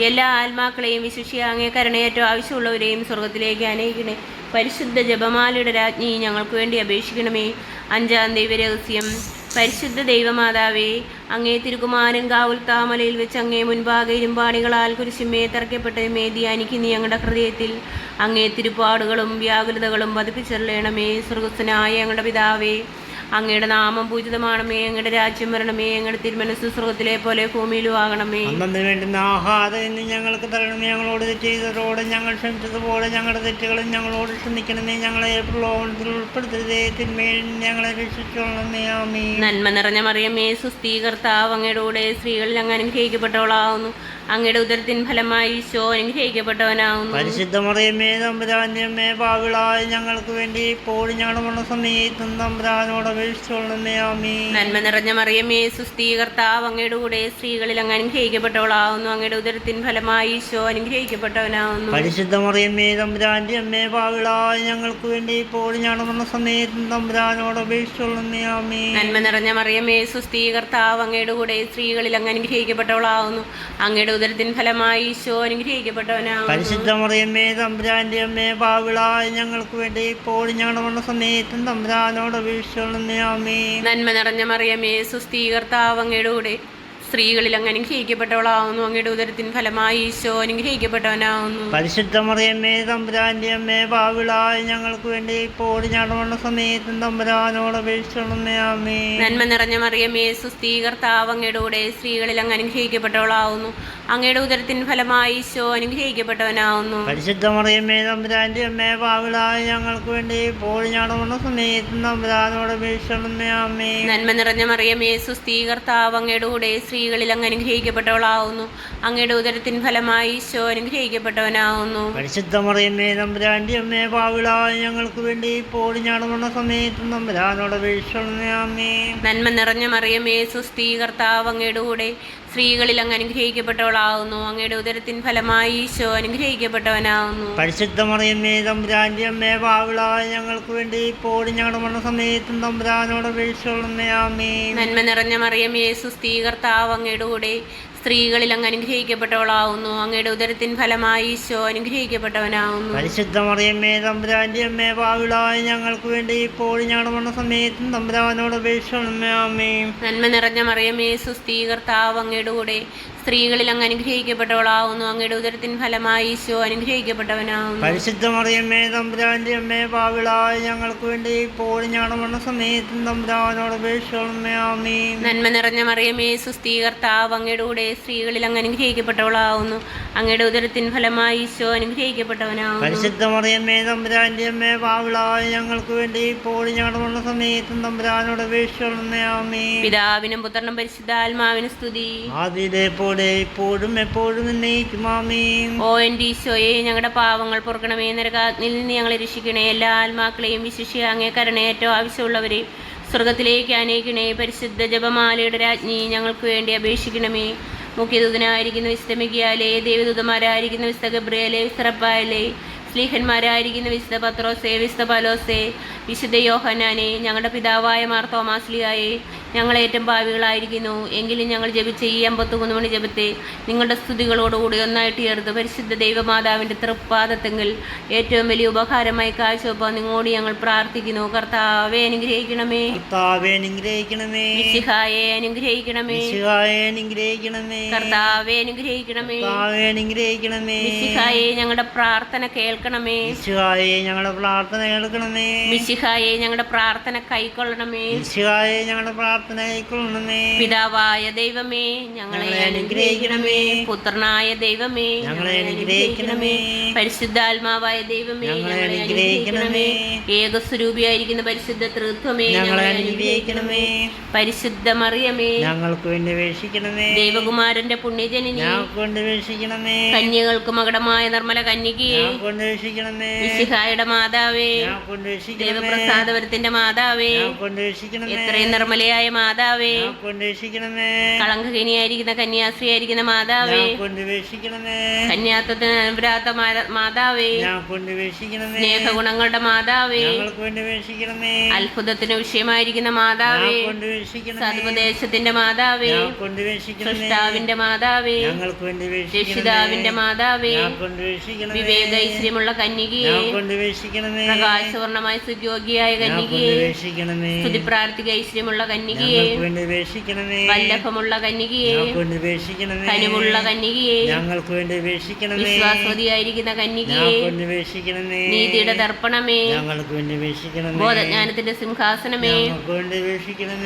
എല്ലാ ആത്മാക്കളെയും വിശുഷ്യ അങ്ങേ കരുണയേറ്റവും ആവശ്യമുള്ളവരെയും സ്വർഗത്തിലേക്ക് അനയിക്കണേ പരിശുദ്ധ ജപമാലയുടെ രാജ്ഞി ഞങ്ങൾക്ക് വേണ്ടി അപേക്ഷിക്കണമേ. അഞ്ചാം ദൈവരഹസ്യം. പരിശുദ്ധ ദൈവമാതാവേ അങ്ങേ തിരുകുമാരൻ കാവുൽ താമലയിൽ വെച്ച് അങ്ങേ മുൻപാകെ ഇരുമ്പാണികളാൽ കുരിശുമേ തറയ്ക്കപ്പെട്ടതുമേ ധ്യാനിക്കുന്ന ഞങ്ങളുടെ ഹൃദയത്തിൽ അങ്ങേ തിരുപ്പാടുകളും വ്യാകുലതകളും പതിപ്പിച്ചെള്ളണമേ സ്വർഗസ്വനായ ഞങ്ങളുടെ പിതാവേ അങ്ങയുടെ നാമം പൂജിതമാണമേ അങ്ങയുടെ രാജ്യം വരണമേ അങ്ങയുടെ തിരുമനസ് സ്വർഗത്തിലെ പോലെ ഭൂമിയിലും ആകണമേ അന്നു വേണ്ടുന്ന ആഹാരം ഇന്ന് ഞങ്ങൾക്ക് തരണമേ ഞങ്ങളോട് ചെയ്തതോട് ഞങ്ങൾ ക്ഷമിച്ചതുപോലെ ഞങ്ങളുടെ തെറ്റുകളും ഞങ്ങളോട് ക്ഷമിക്കണമേ ഞങ്ങളെ പ്രലോഭനത്തിൽ ഉൾപ്പെടുത്തരുതേ ഞങ്ങളെ രക്ഷിച്ചോളണമേ ആമേ നന്മ നിറഞ്ഞ മറിയമേ സുസ്ഥീകർത്താവ് അങ്ങയുടെ കൂടെ സ്ത്രീകളിൽ അങ്ങ് അനുഗ്രഹിക്കപ്പെട്ടവളാവുന്നു. അങ്ങയുടെ ഉദരത്തിൻ ഫലമായി ഈശോ അനുഗ്രഹിക്കപ്പെട്ടവനാവുന്നു പരിശുദ്ധ മറിയമ്മേ തമ്പുരാന്റെ അമ്മേ പാവിളായ ഞങ്ങൾക്ക് വേണ്ടി ഇപ്പോഴും ഞങ്ങളുടെ മരണ സമയത്തും തമ്പുരാനോട് ആമേ നന്മ നിറഞ്ഞ മറിയമേ സുസ്ഥീകർത്താവ് അങ്ങയുടെ കൂടെ സ്ത്രീകളിൽ അങ്ങ് അനുഗ്രഹിക്കപ്പെട്ടവളാവുന്നു. അങ്ങയുടെ ഉദരത്തിൻ ഫലമായി ഈശോ അനുഗ്രഹിക്കപ്പെട്ടവനാവുന്നു. പരിശുദ്ധ മറിയമ്മേ തമ്പുരാന്റെ അമ്മേ പാവിളായ ഞങ്ങൾക്ക് വേണ്ടി ഇപ്പോഴും ഞങ്ങളുടെ മരണ സമയത്തും തമ്പുരാനോട് ആമേ നന്മ നിറഞ്ഞ മറിയമേ സുസ്ഥീകർത്താവ് അങ്ങയുടെ കൂടെ സ്ത്രീകളിൽ അങ്ങ് അനുഗ്രഹിക്കപ്പെട്ടവളാവുന്നു. അങ്ങയുടെ ഉദരത്തിൻ ഫലമായി ഈശോ അനുഗ്രഹിക്കപ്പെട്ടവനാണ് പരിശുദ്ധ മറിയമ്മേ തമ്പുരാന്റെ അമ്മേ പാവിളായ ഞങ്ങൾക്ക് വേണ്ടി പോളി ഞങ്ങളുടെ മരണ സമയത്തും തമ്പുരാനോട് അപേക്ഷിച്ചോളണമേ ആമേ നന്മ നിറഞ്ഞ മറിയമേ സുസ്ഥീകർത്താവ് അങ്ങയുടെ കൂടെ സ്ത്രീകളിൽ അങ്ങ് അനുഗ്രഹിക്കപ്പെട്ടവളാവുന്നു. അങ്ങയുടെ ഉദരത്തിൻ ഫലമായി ഈശോ അനുഗ്രഹിക്കപ്പെട്ടവനാവുന്നു. പരിശുദ്ധ മറിയമ്മേ തമ്പുരാന്റെ അമ്മേ പാവിളായ ഞങ്ങൾക്ക് വേണ്ടി ഇപ്പോൾ ഞങ്ങളുടെ സമയത്ത് തമ്പുരാനോട് നന്മ നിറഞ്ഞ മറിയമേ സുസ്ഥീകർത്താവ് അങ്ങയുടെ കൂടെ സ്ത്രീകളിൽ അങ്ങ് അനുഗ്രഹിക്കപ്പെട്ടവളാവുന്നു. അങ്ങയുടെ ഉദരത്തിൻ ഫലമായി ഈശോ അനുഗ്രഹിക്കപ്പെട്ടവനാവുന്നു. പരിശുദ്ധ മറിയമ്മേ തമ്പുരാന്റെ അമ്മേ പാവിളായ ഞങ്ങൾക്ക് വേണ്ടി ഇപ്പോൾ ഞങ്ങളുടെ സമയത്ത് തമ്പുരാനോട് നന്മ നിറഞ്ഞ മറിയമേ സുസ്ഥീകർത്താവ് അങ്ങയുടെ കൂടെ സ്ത്രീകളിൽ അങ്ങ് അനുഗ്രഹിക്കപ്പെട്ടവളാവുന്നു. അങ്ങയുടെ ഉദരത്തിൻ ഫലമായി ഈശോ അനുഗ്രഹിക്കപ്പെട്ടവനാവുന്നു. അമ്മേ പാവിളായ ഞങ്ങൾക്ക് വേണ്ടി സമയത്തും ആമേ നന്മ നിറഞ്ഞ മറിയമേ സുസ്ഥീകർത്താവ് അങ്ങയുടെ കൂടെ. സ്ത്രീകളിൽ അങ്ങ് അനുഗ്രഹിക്കപ്പെട്ടവളാവുന്നു. അങ്ങയുടെ ഉദരത്തിൻ ഫലമായി ഈശോ അനുഗ്രഹിക്കപ്പെട്ടവനാവുന്നു. പരിശുദ്ധ മറിയമ്മേ തമ്പുരാന്റെ അമ്മേ പാവിളായ ഞങ്ങൾക്ക് വേണ്ടി ഇപ്പോൾ ഞങ്ങളുടെ തമ്പുരാനോട് നന്മ നിറഞ്ഞ മറിയമേ സുസ്ഥീകർത്താവ് അങ്ങയുടെ കൂടെ സ്ത്രീകളിൽ അങ്ങ് അനുഗ്രഹിക്കപ്പെട്ടവളാവുന്നു. അങ്ങയുടെ ഉദരത്തിൻ ഫലമായി ഈശോ അനുഗ്രഹിക്കപ്പെട്ടവനാവുന്നു. പരിശുദ്ധ മറിയമ്മേ തമ്പുരാന്റെ അമ്മേ പാവിളായ ഞങ്ങൾക്ക് വേണ്ടി ഇപ്പോൾ ഞങ്ങളുടെ വന്ന സമയത്തും തമ്പുരാനോട് അപേക്ഷിച്ചോളണമേ നന്മ നിറഞ്ഞ മറിയമ്മേ സുസ്ഥീകർത്താവ് അങ്ങയുടെ കൂടെ സ്ത്രീകളിൽ അങ്ങ് അനുഗ്രഹിക്കപ്പെട്ടവളാവുന്നു. അങ്ങയുടെ ഉദരത്തിൻ ഫലമായി ഈശോ അനുഗ്രഹിക്കപ്പെട്ടവനാവുന്നു. പരിശുദ്ധ മറിയമ്മേ തമ്പുരാന്റെ അമ്മേ പാവിളായ ഞങ്ങൾക്ക് വേണ്ടി ഇപ്പോൾ ഞങ്ങളുടെ മരണ സമയത്തും തമ്പുരാനോട് അപേക്ഷിക്കണമേ. ആമീ നന്മ നിറഞ്ഞ മറിയമ്മേ സുസ്ഥീകർത്താവ് അങ്ങയുടെ കൂടെ സ്ത്രീകളിൽ അങ്ങ് അനുഗ്രഹിക്കപ്പെട്ടവളാവുന്നു. അങ്ങയുടെ ഉദരത്തിൻ ഫലമായി ഈശോ അനുഗ്രഹിക്കപ്പെട്ടവനാവുന്നു. പരിശുദ്ധ മറിയമ്മേ തമ്പുരാന്റെ അമ്മേ പാവിളായ ഞങ്ങൾക്ക് വേണ്ടി ഇപ്പോൾ ഞങ്ങളുടെ മരണ സമയത്തും തമ്പുരാനോട് പിതാവിനും പുത്രനും പരിശുദ്ധാത്മാവിനും സ്തുതി. ആദ്യത്തെ ഇപ്പോഴും എപ്പോഴും എന്നേക്കും ആമീൻ. ഓ എന്റെ ഈശോയെ ഞങ്ങളുടെ പാവങ്ങൾ പൊറുക്കണമേ നരകാഗ്നിൽ നിന്ന് ഞങ്ങളെ രക്ഷിക്കണേ എല്ലാ ആത്മാക്കളെയും വിശിഷ്യ അങ്ങേ കരണേ ഏറ്റവും ആവശ്യമുള്ളവരെയും സ്വർഗത്തിലേക്ക് അനയിക്കണേ പരിശുദ്ധ ജപമാലയുടെ രാജ്ഞി ഞങ്ങൾക്ക് വേണ്ടി അപേക്ഷിക്കണമേ. മുഖ്യദൂതനായിരിക്കുന്ന വിസ്തമികിയാലേ മികിയാലേ ദേവദൂതന്മാരായിരിക്കുന്ന വിസ്തറപ്പായാലേ വിസ്തറപ്പായലെ സ്ലീഹന്മാരായിരിക്കുന്ന വിശുദ്ധ പത്രോസേ വിശുദ്ധ പലോസേ വിശുദ്ധ യോഹനാനെ ഞങ്ങളുടെ പിതാവായ മാർത്തോമാസ്ലിയായി ഞങ്ങൾ ഏറ്റവും ഭാവികളായിരിക്കുന്നു. എങ്കിലും ഞങ്ങൾ ജപിച്ച ഈ അമ്പത്തൊന്ന് മണി ജപത്തെ നിങ്ങളുടെ സ്തുതികളോടുകൂടി ഒന്നായിട്ട് ചേർത്ത് പരിശുദ്ധ ദൈവമാതാവിന്റെ തൃപ്പാദത്തെങ്കിൽ ഏറ്റവും വലിയ ഉപകാരമായി കാഴ്ചവെപ്പാൻ നിങ്ങളോട് ഞങ്ങൾ പ്രാർത്ഥിക്കുന്നു. കർത്താവെ അനുഗ്രഹിക്കണമേ. കർത്താവെ അനുഗ്രഹിക്കണമേ. മിശിഹായെ അനുഗ്രഹിക്കണമേ. മിശിഹായെ അനുഗ്രഹിക്കണമേ. കർത്താവെ അനുഗ്രഹിക്കണമേ. കർത്താവെ അനുഗ്രഹിക്കണമേ. മിശിഹായെ ഞങ്ങളുടെ പ്രാർത്ഥന കേൾക്കണമേ. മിശിഹായെ ഞങ്ങളുടെ പ്രാർത്ഥന കേൾക്കണമേ. മിശിഹായെ ഞങ്ങളുടെ പ്രാർത്ഥന കൈക്കൊള്ളണമേ. മിശിഹായെ ഞങ്ങളുടെ പ്രാർത്ഥന കൈക്കൊള്ളണമേ. പിതാവായ ദൈവമേ ഞങ്ങളെ അനുഗ്രഹിക്കണമേ. പുത്രനായ ദൈവമേ ഞങ്ങളെ അനുഗ്രഹിക്കണമേ. പരിശുദ്ധാത്മാവായ ദൈവമേ ഞങ്ങളെ അനുഗ്രഹിക്കണമേ. അനുഗ്രഹിക്കണമേ. ഏകസ്വരൂപിയായിരിക്കുന്ന പരിശുദ്ധ തൃത്വമേ ഞങ്ങളെ അനുഗ്രഹിക്കണമേ. പരിശുദ്ധ മറിയമേ. ഞങ്ങൾക്ക് വേണ്ടി അപേക്ഷിക്കണമേ. ദൈവകുമാരന്റെ പുണ്യജനനി. ഞങ്ങൾക്ക് വേണ്ടി അപേക്ഷിക്കണമേ. കന്യകൾക്ക് മകടമായ നിർമ്മല കന്യകയെ മാതാവേ ദൈവപ്രസാദപരത്തിന്റെ മാതാവേ എത്രയും നിർമ്മലയായ മാതാവേ ഞങ്ങൾക്ക് കന്യാസ്ത്രീ ആയിരിക്കുന്ന കന്യാസ്ത്രീയായിരിക്കുന്ന മാതാവേ അപേക്ഷിക്കണമേ കന്യാത്വത്തിന് അനുഭരാത്ത മാതാവേ വേണ്ടി സ്നേഹഗുണങ്ങളുടെ മാതാവേ അത്ഭുതത്തിന് വിഷയമായിരിക്കുന്ന മാതാവേ സതുപദേശത്തിന്റെ മാതാവേ സൃഷ്ടാവിന്റെ മാതാവേ രക്ഷിതാവിന്റെ മാതാവേ വേണ്ടി വിവേകൈശ്വര്യമുള്ള കന്യകയെ പ്രകാശവർണമായ സുയോഗിയായ കന്യകയെ സ്തുതി പ്രാർത്ഥിക ഐശ്വര്യമുള്ള കന്യകയെ വല്ലഭമുള്ള കന്യകയെ കനിവുള്ള കന്യകയെ ഞങ്ങൾക്ക് വേണ്ടി അപേക്ഷിക്കണമേ വിശ്വാസവതിയായിരിക്കുന്ന കന്യകയെ നീതിയുടെ ദർപ്പണമേ. ഞങ്ങൾക്ക് വേണ്ടി അപേക്ഷിക്കണമേ ബോധജ്ഞാനത്തിന്റെ സിംഹാസനമേ.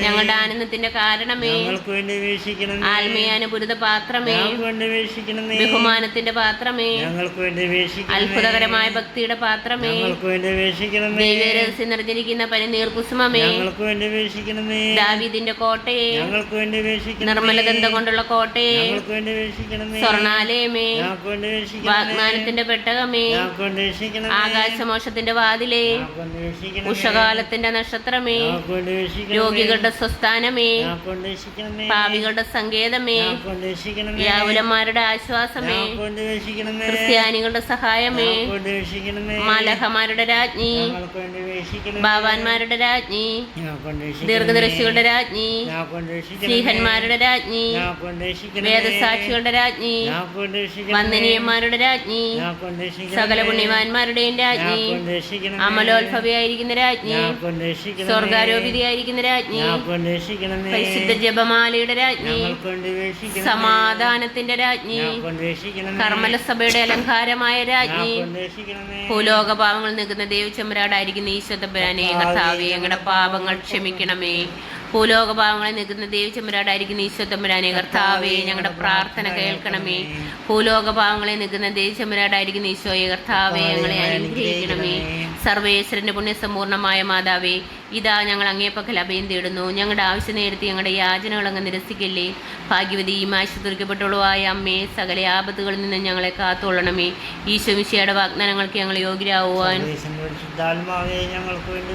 ഞങ്ങളുടെ ആനന്ദത്തിന്റെ കാരണമേ. ഞങ്ങൾക്ക് വേണ്ടി അപേക്ഷിക്കണമേ ആത്മീയാനുപുരിത പാത്രമേ. ബഹുമാനത്തിന്റെ പാത്രമേ. ഞങ്ങൾക്ക് വേണ്ടി അപേക്ഷിക്കണമേ അത്ഭുതകരമായ ഭക്തിയുടെ പാത്രമേ ദൈവരഹസ്യം നിറഞ്ഞിരിക്കുന്ന പനിനീർ കുസുമമേ ദാവീദിന്റെ കോട്ടയെ നിർമ്മല ഗന്ധ കൊണ്ടുള്ള കോട്ടയെ സ്വർണാലയമേ വാഗ്ദാനത്തിന്റെ പെട്ടകമേ ആകാശമോഷത്തിന്റെ വാതിലേ ഉഷകാലത്തിന്റെ നക്ഷത്രമേ രോഗികളുടെ സ്വസ്ഥാനമേ പാവികളുടെ സങ്കേതമേ വ്യാകുലന്മാരുടെ ആശ്വാസമേ ക്രിസ്ത്യാനികളുടെ സഹായമേ മാലഹമാരുടെ രാജ്ഞി ബാവാന്മാരുടെ രാജ്ഞി ദീർഘദർശികളുടെ രാജ്ഞി സ്ത്രീഹന്മാരുടെ രാജ്ഞി വേദസാക്ഷികളുടെ രാജ്ഞി വന്ദനീയന്മാരുടെ രാജ്ഞി സകല പുണ്യവാന്മാരുടെയും രാജ്ഞി അമലോത്ഭവിയായിരിക്കുന്ന രാജ്ഞി സ്വർഗാരോപിതയായിരിക്കുന്ന രാജ്ഞി പരിശുദ്ധ ജപമാലയുടെ രാജ്ഞി സമാധാനത്തിന്റെ രാജ്ഞി കർമ്മലസഭയുടെ അലങ്കാരമായ രാജ്ഞി ഭൂലോക പാപങ്ങൾ നിൽക്കുന്ന ദേവചെമ്മരാടായിരിക്കുന്ന ഈശ്വരപ്പരാനെ കർത്താവെ ഞങ്ങളുടെ പാപങ്ങൾ ക്ഷമിക്കണമേ. ഭൂലോക പാപങ്ങളെ നിൽക്കുന്ന ഈശോ തമ്പുരാനെ കർത്താവേ ഞങ്ങളുടെ പ്രാർത്ഥന കേൾക്കണമേ. ഭൂലോക പാപങ്ങളെ നിൽക്കുന്ന ദേവചെമ്മരാടായിരിക്കുന്ന ഈശോയെ കർത്താവേ ഞങ്ങളെ അനുഗ്രഹിക്കണമേ. സർവേശ്വരന്റെ പുണ്യസമ്പൂർണമായ മാതാവേ ഇതാ ഞങ്ങൾ അങ്ങേപ്പക്കൽ അഭയം തേടുന്നു ഞങ്ങളുടെ ആവശ്യം നേരത്തെ ഞങ്ങളുടെ യാചനകൾ അങ്ങ് നിരസിക്കല്ലേ. ഭാഗ്യവതിയും തുറക്കപ്പെട്ടുള്ളവായ അമ്മേ സകല ആപത്തുകളിൽ നിന്ന് ഞങ്ങളെ കാത്തുകൊള്ളണമേ. ഈശോമിശിയുടെ വാഗ്ദാനങ്ങൾക്ക് ഞങ്ങൾ യോഗ്യരാകുവാൻ ഞങ്ങൾക്ക് വേണ്ടി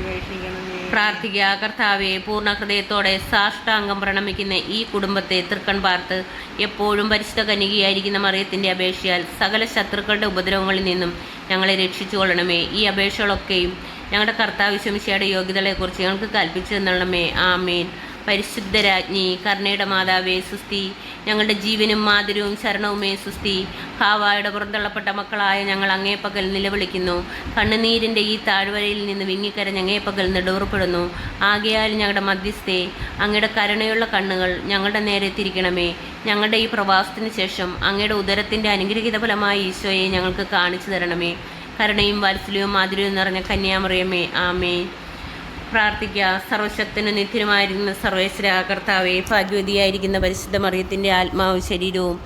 പ്രാർത്ഥിക്കുക. കർത്താവെ പൂർണ ഹൃദയത്തോടെ സാഷ്ടാംഗം പ്രണമിക്കുന്ന ഈ കുടുംബത്തെ തൃക്കൺ പാർത്ത് എപ്പോഴും പരിശുദ്ധ കന്യകയായിരിക്കുന്ന മറിയത്തിന്റെ അപേക്ഷയാൽ സകല ശത്രുക്കളുടെ ഉപദ്രവങ്ങളിൽ നിന്നും ഞങ്ങളെ രക്ഷിച്ചു കൊള്ളണമേ ഈ അപേക്ഷകളൊക്കെയും ഞങ്ങളുടെ കർത്താവ് ശമിശയുടെ യോഗ്യതകളെക്കുറിച്ച് ഞങ്ങൾക്ക് കൽപ്പിച്ചു തന്നണമേ ആമേൻ. പരിശുദ്ധരാജ്ഞി കർണയുടെ മാതാവേ സുസ്തി ഞങ്ങളുടെ ജീവനും മാതിരവും ശരണവുമേ സുസ്തി. ഹാവായുടെ പുറന്തള്ളപ്പെട്ട മക്കളായ ഞങ്ങൾ അങ്ങേ പകൽ നിലവിളിക്കുന്നു. കണ്ണുനീരിന്റെ ഈ താഴ്വരയിൽ നിന്ന് വിങ്ങിക്കരഞ്ഞ് ഞങ്ങേപ്പകൽ പകൽ നെടുവറപ്പെടുന്നു ആകയാൽ ഞങ്ങളുടെ മധ്യസ്ഥേ അങ്ങയുടെ കരുണയുള്ള കണ്ണുകൾ ഞങ്ങളുടെ നേരെ തിരിക്കണമേ. ഞങ്ങളുടെ ഈ പ്രവാസത്തിന് ശേഷം അങ്ങയുടെ ഉദരത്തിന്റെ അനുഗ്രഹീത ഫലമായ ഈശോയെ ഞങ്ങൾക്ക് കാണിച്ചു തരണമേ. കരുണയും വാത്സല്യവും മാധുര്യവും നിറഞ്ഞ കന്യാമറിയമേ. ആമേ പ്രാർത്ഥിക്കുക. സർവശക്തനും നിത്യനുമായിരിക്കുന്ന സർവേശ്വര കർത്താവെ ഭാഗ്യവതിയായിരിക്കുന്ന പരിശുദ്ധ മറിയത്തിന്റെ ആത്മാവ് ശരീരവും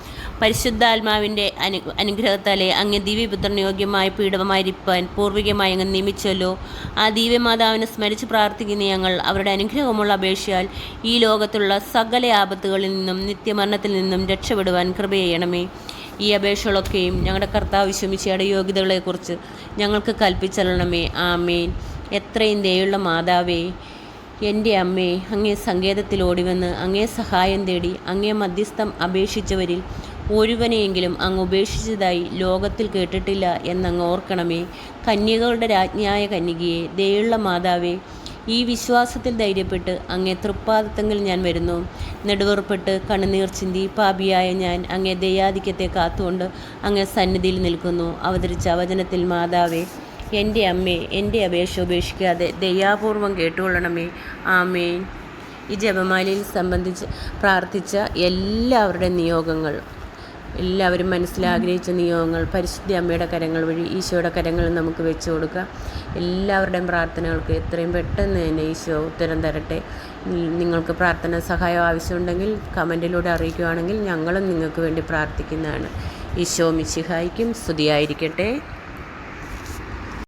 പരിശുദ്ധാത്മാവിന്റെ അനു അനുഗ്രഹത്താലെ അങ്ങ് ദിവ്യപുത്രന് യോഗ്യമായ പീഡമായിരിക്കാൻ പൂർവികമായി അങ്ങ് നിയമിച്ചല്ലോ. ആ ദിവ്യമാതാവിനെ സ്മരിച്ച് പ്രാർത്ഥിക്കുന്ന ഞങ്ങൾ അവരുടെ അനുഗ്രഹമുള്ള അപേക്ഷയാൽ ഈ ലോകത്തുള്ള സകല ആപത്തുകളിൽ നിന്നും നിത്യമരണത്തിൽ നിന്നും രക്ഷപ്പെടുവാൻ കൃപ ചെയ്യണമേ ഈ അപേക്ഷകളൊക്കെയും ഞങ്ങളുടെ കർത്താവ് വിശ്വമിച്ചയുടെ യോഗ്യതകളെക്കുറിച്ച് ഞങ്ങൾക്ക് കൽപ്പിച്ചല്ലണമേ ആമേൻ. എത്രയും ദയുള്ള മാതാവേ എന്റെ അമ്മേ അങ്ങേ സങ്കേതത്തിൽ ഓടിവന്ന് അങ്ങേ സഹായം തേടി അങ്ങേ മധ്യസ്ഥം അപേക്ഷിച്ചവരിൽ ഒരുവനെയെങ്കിലും അങ്ങ് ഉപേക്ഷിച്ചതായി ലോകത്തിൽ കേട്ടിട്ടില്ല എന്നങ്ങ് ഓർക്കണമേ. കന്യകളുടെ രാജ്ഞിയായ കന്യകയെ ദയുള്ള മാതാവേ ഈ വിശ്വാസത്തിൽ ധൈര്യപ്പെട്ട് അങ്ങേ തൃപ്പാദത്തങ്ങൾ ഞാൻ വരുന്നു. നെടുവേർപ്പെട്ട് കണ്ണുനീർ ചിന്തി പാപിയായ ഞാൻ അങ്ങേ ദയാധിക്യത്തെ കാത്തുകൊണ്ട് അങ്ങേ സന്നിധിയിൽ നിൽക്കുന്നു. അവതരിച്ച വചനത്തിൽ മാതാവേ എന്റെ അമ്മേ എന്റെ അപേക്ഷ ഉപേക്ഷിക്കാതെ ദയാപൂർവം കേട്ടുകൊള്ളണമേ. ആമേൻ. ഈ ജപമാലയിൽ സംബന്ധിച്ച് പ്രാർത്ഥിച്ച എല്ലാവരുടെ നിയോഗങ്ങൾ എല്ലാവരും മനസ്സിലാഗ്രഹിച്ച നിയോഗങ്ങൾ പരിശുദ്ധ അമ്മയുടെ കരങ്ങൾ വഴി ഈശോയുടെ കരങ്ങൾ നമുക്ക് വെച്ച് കൊടുക്കാം. എല്ലാവരുടെയും പ്രാർത്ഥനകൾക്ക് എത്രയും പെട്ടെന്ന് തന്നെ ഈശോ ഉത്തരം തരട്ടെ. നിങ്ങൾക്ക് പ്രാർത്ഥന സഹായം ആവശ്യമുണ്ടെങ്കിൽ കമന്റിലൂടെ അറിയിക്കുകയാണെങ്കിൽ ഞങ്ങളും നിങ്ങൾക്ക് വേണ്ടി പ്രാർത്ഥിക്കുന്നതാണ്. ഈശോ മിശിഹായിക്കും സ്തുതിയായിരിക്കട്ടെ.